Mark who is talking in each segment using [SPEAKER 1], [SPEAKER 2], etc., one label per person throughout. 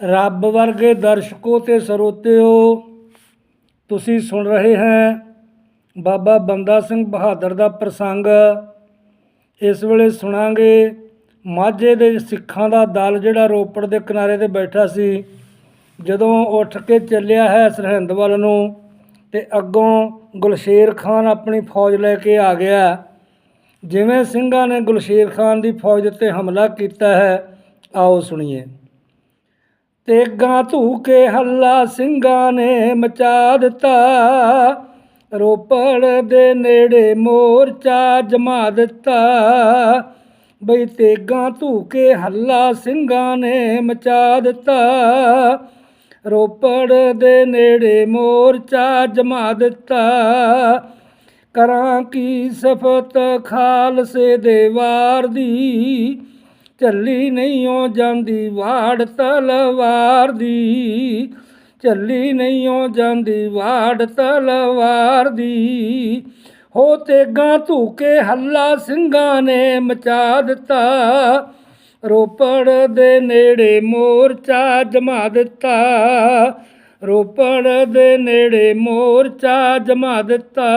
[SPEAKER 1] ਰੱਬ ਵਰਗੇ ਦਰਸ਼ਕੋ ਤੇ ਸਰੋਤਿਓ, ਤੁਸੀਂ ਸੁਣ ਰਹੇ ਹੈ ਬਾਬਾ ਬੰਦਾ ਸਿੰਘ ਬਹਾਦਰ ਦਾ ਪ੍ਰਸੰਗ। ਇਸ ਵੇਲੇ ਸੁਣਾਂਗੇ ਮਾਝੇ ਦੇ ਸਿੱਖਾਂ ਦਾ ਦਲ ਜਿਹੜਾ ਰੋਪੜ ਦੇ ਕਿਨਾਰੇ ਤੇ ਬੈਠਾ ਸੀ। ਜਦੋਂ ਉੱਠ ਕੇ ਚੱਲਿਆ ਹੈ ਸਰਹਿੰਦ ਵੱਲ ਨੂੰ ਤੇ ਅੱਗੋਂ ਗੁਲਸ਼ੇਰ ਖਾਨ ਆਪਣੀ ਫੌਜ ਲੈ ਕੇ ਆ ਗਿਆ। ਜਿਵੇਂ ਸਿੰਘਾਂ ਨੇ ਗੁਲਸ਼ੇਰ ਖਾਨ ਦੀ ਫੌਜ ਉੱਤੇ ਹਮਲਾ ਕੀਤਾ ਹੈ, ਆਓ ਸੁਣੀਏ। ਤੇਗਾਂ ਧੂ ਕੇ ਹੱਲਾ ਸਿੰਘਾਂ ਨੇ ਮਚਾ ਦਿੱਤਾ। ਰੋਪੜ ਦੇ ਨੇੜੇ ਮੋਰਚਾ ਜਮਾ ਦਿੱਤਾ। ਬਈ ਤੇਗਾਂ ਧੂ ਕੇ ਹੱਲਾ ਸਿੰਘਾਂ ਨੇ ਮਚਾ ਦਿੱਤਾ। ਰੋਪੜ ਦੇ ਨੇੜੇ ਮੋਰਚਾ ਜਮਾ ਦਿੱਤਾ। ਕਰਾਂ ਕੀ ਸਫਤ ਖਾਲਸੇ ਦੇ ਵਾਰ ਦੀ। ਚੱਲੀ ਨਹੀਂ ਹੋ ਜਾਂਦੀ ਵਾੜ ਤਲਵਾਰ ਦੀ। ਚੱਲੀ ਨਹੀਂ ਹੋ ਜਾਂਦੀ ਵਾੜ ਤਲਵਾਰ ਦੀ। ਹੋ ਤੇਗਾਂ ਧੂਕੇ ਹੱਲਾ ਸਿੰਘਾਂ ਨੇ ਮਚਾ ਦਿੱਤਾ। ਰੋਪੜ ਦੇ ਨੇੜੇ ਮੋਰਚਾ ਜਮਾ ਦਿੱਤਾ। ਰੋਪੜ ਦੇ ਨੇੜੇ ਮੋਰਚਾ ਜਮਾ ਦਿੱਤਾ।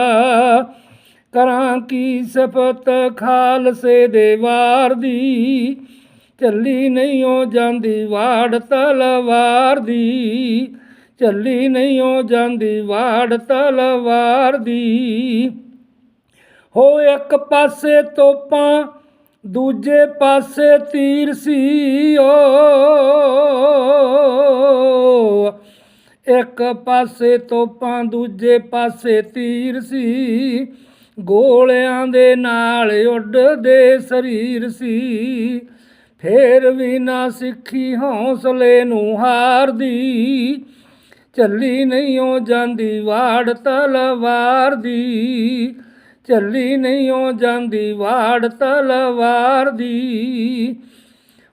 [SPEAKER 1] ਕਰਾਂ ਕੀ ਸਫਤ ਖਾਲਸੇ ਦੇ ਵਾਰ ਦੀ? ਚੱਲੀ ਨਹੀਂ ਹੋ ਜਾਂਦੀ ਵਾੜ ਤਲਵਾਰ ਦੀ। ਚੱਲੀ ਨਹੀਂ ਹੋ ਜਾਂਦੀ ਵਾੜ ਤਲਵਾਰ ਦੀ। ਹੋ ਇੱਕ ਪਾਸੇ ਤੋਪਾਂ, ਦੂਜੇ ਪਾਸੇ ਤੀਰ ਸੀ ਓ ਇੱਕ ਪਾਸੇ ਤੋਪਾਂ, ਦੂਜੇ ਪਾਸੇ ਤੀਰ ਸੀ। ਗੋਲਿਆਂ ਦੇ ਨਾਲ ਉੱਡਦੇ ਸਰੀਰ ਸੀ। ਫੇਰ ਵੀ ਨਾ ਸਿੱਖੀ ਹੌਸਲੇ ਨੂੰ ਹਾਰਦੀ। ਚੱਲੀ ਨਹੀਂ ਓ ਜਾਂਦੀ ਵਾੜ ਤਲਵਾਰ ਦੀ ਚੱਲੀ ਨਹੀਂ ਓ ਜਾਂਦੀ ਵਾੜ ਤਲਵਾਰ ਦੀ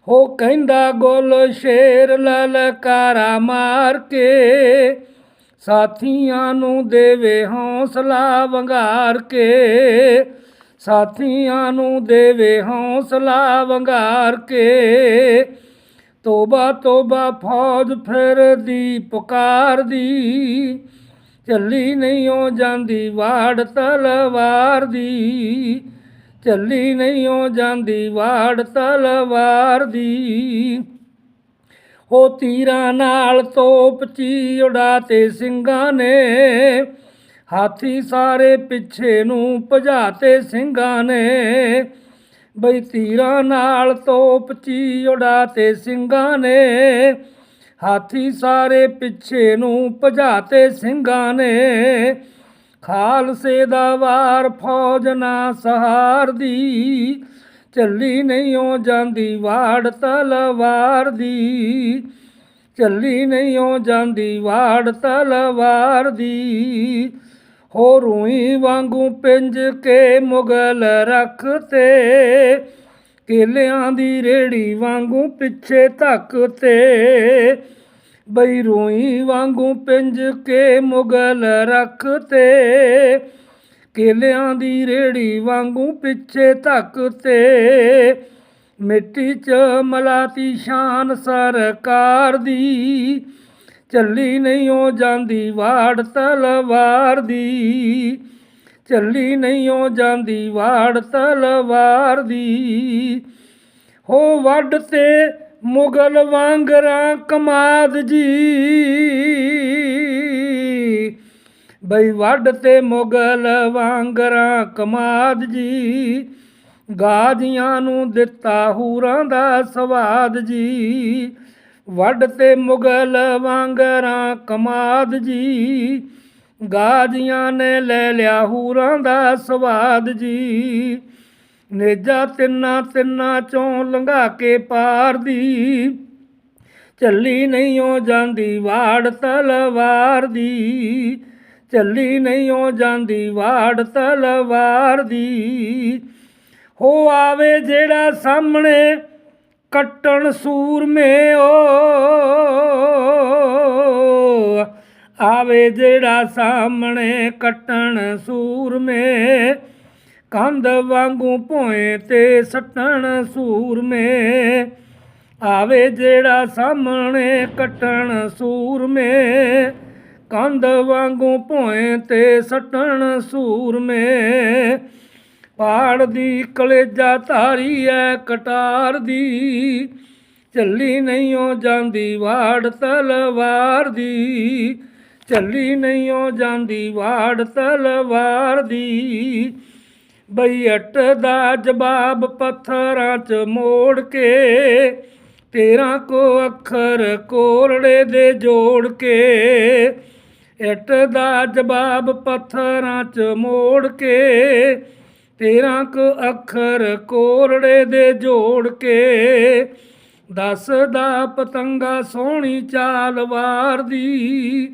[SPEAKER 1] ਹੋ ਕਹਿੰਦਾ ਗੋਲ ਸ਼ੇਰ ਲਲਕਾਰਾ ਮਾਰ ਕੇ। ਸਾਥੀਆਂ ਨੂੰ ਦੇਵੇ ਹੌਸਲਾ ਵੰਗਾਰ ਕੇ। ਸਾਥੀਆਂ ਨੂੰ ਦੇਵੇ ਹੌਸਲਾ ਵੰਗਾਰ ਕੇ। ਤੋਬਾ ਤੋਬਾ ਫੌਜ ਫਿਰਦੀ ਪੁਕਾਰਦੀ ਚੱਲੀ ਨਹੀਂ ਹੋ ਜਾਂਦੀ ਵਾੜ ਤਲਵਾਰ ਦੀ। ਚੱਲੀ ਨਹੀਂ ਹੋ ਜਾਂਦੀ ਵਾੜ ਤਲਵਾਰ ਦੀ। ਹੋ ਤੀਰਾਂ ਨਾਲ ਤੋਪ ਚੀ ਉਡਾਤੇ ਸਿੰਘਾਂ ਨੇ। ਹਾਥੀ ਸਾਰੇ ਪਿੱਛੇ ਨੂੰ ਭਜਾਤੇ ਸਿੰਘਾਂ ਨੇ। ਬਈ ਤੀਰਾਂ ਨਾਲ ਤੋਪ ਚੀ ਉਡਾਤੇ ਸਿੰਘਾਂ ਨੇ। ਹਾਥੀ ਸਾਰੇ ਪਿੱਛੇ ਨੂੰ ਭਜਾਤੇ ਸਿੰਘਾਂ ਨੇ। ਖਾਲਸੇ ਦਾ ਵਾਰ ਫੌਜ ਨਾ ਸਹਾਰਦੀ। ਚੱਲੀ ਨਹੀਂ ਹੋ ਜਾਂਦੀ ਵਾੜ ਤਲਵਾਰ ਦੀ। ਚੱਲੀ ਨਹੀਂ ਹੋ ਜਾਂਦੀ ਵਾੜ ਤਲਵਾਰ ਦੀ। ਹੋ ਰੂਈ ਵਾਂਗੂ ਪਿੰਜ ਕੇ ਮੁਗਲ ਰੱਖਤੇ ਕੇਲਿਆਂ ਦੀ ਰੇੜੀ ਵਾਂਗੂ ਪਿੱਛੇ ਧੱਕ ਤੇ। ਬਈ ਰੂਈ ਵਾਂਗੂ ਪਿੰਜ ਕੇ ਮੁਗਲ ਰੱਖਤੇ ਕੇਲਿਆਂ ਦੀ ਰੇੜੀ ਵਾਂਗੂ ਪਿੱਛੇ ਧੱਕ ਤੇ ਮਿੱਟੀ 'ਚ ਮਲਾਤੀ ਸ਼ਾਨ ਸਰਕਾਰ ਦੀ। ਚੱਲੀ ਨਹੀਂ ਹੋ ਜਾਂਦੀ ਵਾੜ ਤਲਵਾਰ ਦੀ। ਚੱਲੀ ਨਹੀਂ ਓ ਜਾਂਦੀ ਵਾੜ ਤਲਵਾਰ ਦੀ। ਹੋ ਵੱਡ ਤੇ ਮੁਗਲ ਵਾਂਗਰਾਂ ਕਮਾਦ ਜੀ। ਬਈ ਵੱਡ ਤੇ ਮੁਗਲ ਵਾਂਗਰਾਂ ਕਮਾਦ ਜੀ, ਗਾਜੀਆਂ ਨੂੰ ਦਿੱਤਾ ਹੂਰਾਂ ਦਾ ਸਵਾਦ ਜੀ। ਵੱਡ ਤੇ ਮੁਗਲ ਵਾਂਗਰਾਂ ਕਮਾਦ ਜੀ, ਗਾਜੀਆਂ ਨੇ ਲੈ ਲਿਆ ਹੂਰਾਂ ਦਾ ਸਵਾਦ ਜੀ। ਨੇਜਾ ਤਿੰਨਾ ਤਿੰਨਾ ਚੋਂ ਲੰਘਾ ਕੇ ਪਾਰ ਦੀ ਚੱਲੀ ਨਹੀਂ ਹੋ ਜਾਂਦੀ ਵਾੜ ਤਲਵਾਰ ਦੀ। ਚੱਲੀ ਨਹੀਂ ਹੋ ਜਾਂਦੀ, ਵਾੜ ਤਲਵਾਰ ਦੀ। ਹੋ ਆਵੇ ਜਿਹੜਾ ਸਾਹਮਣੇ ਕੱਟਣ ਸੂਰਮੇ ਓ ਆਵੇ ਜਿਹੜਾ ਸਾਹਮਣੇ ਕੱਟਣ ਸੂਰਮੇ ਕੰਧ ਵਾਂਗੂ ਭੋਏ ਤੇ ਸੱਟਣ ਸੂਰਮੇ ਆਵੇ ਜਿਹੜਾ ਸਾਹਮਣੇ ਕੱਟਣ ਸੂਰਮੇ ਕੰਧ ਵਾਂਗੂ ਭੋਏ ਤੇ ਸੱਟਣ ਸੂਰਮੇ ਪਾੜ ਦੀ ਕਲੇਜਾ ਧਾਰੀ ਐ, ਕਟਾਰ ਦੀ। ਚੱਲੀ ਨਹੀਂ ਓ ਜਾਂਦੀ ਵਾੜ ਤਲਵਾਰ ਦੀ। ਚੱਲੀ ਨਹੀਂ ਓ ਜਾਂਦੀ ਵਾੜ ਤਲਵਾਰ ਦੀ। ਬਈ ਦਾ ਜਵਾਬ ਪੱਥਰਾਂ 'ਚ ਮੋੜ ਕੇ, ਤੇਰਾ ਕੋ ਅੱਖਰ ਕੋਰੜੇ ਦੇ ਜੋੜ ਕੇ। ਇੱਟ ਦਾ ਜਵਾਬ ਪੱਥਰਾਂ 'ਚ ਮੋੜ ਕੇ, ਤੇਰਾ ਕੁ ਅੱਖਰ ਕੋਰੜੇ ਦੇ ਜੋੜ ਕੇ। ਦਸ ਦਾ ਪਤੰਗਾ ਸੋਹਣੀ ਚਾਲ ਵਾਰ ਦੀ,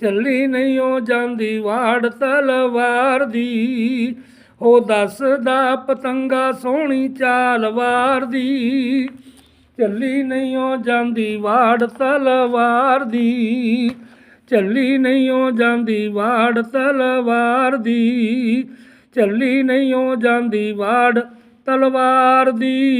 [SPEAKER 1] ਚੱਲੀ ਨਹੀਂ ਉਹ ਜਾਂਦੀ ਵਾੜ ਤਲਵਾਰ ਦੀ। ਉਹ ਦਸ ਦਾ ਪਤੰਗਾ ਸੋਹਣੀ ਚਾਲ ਵਾਰ ਦੀ, ਚੱਲੀ ਨਹੀਂ ਉਹ ਜਾਂਦੀ ਵਾੜ ਤਲਵਾਰ ਦੀ। ਚੱਲੀ ਨਹੀਂ ਉਹ ਜਾਂਦੀ ਵਾੜ ਤਲਵਾਰ ਦੀ। ਚੱਲੀ ਨਹੀਂ ਉਹ ਜਾਂਦੀ ਵਾੜ ਤਲਵਾਰ ਦੀ।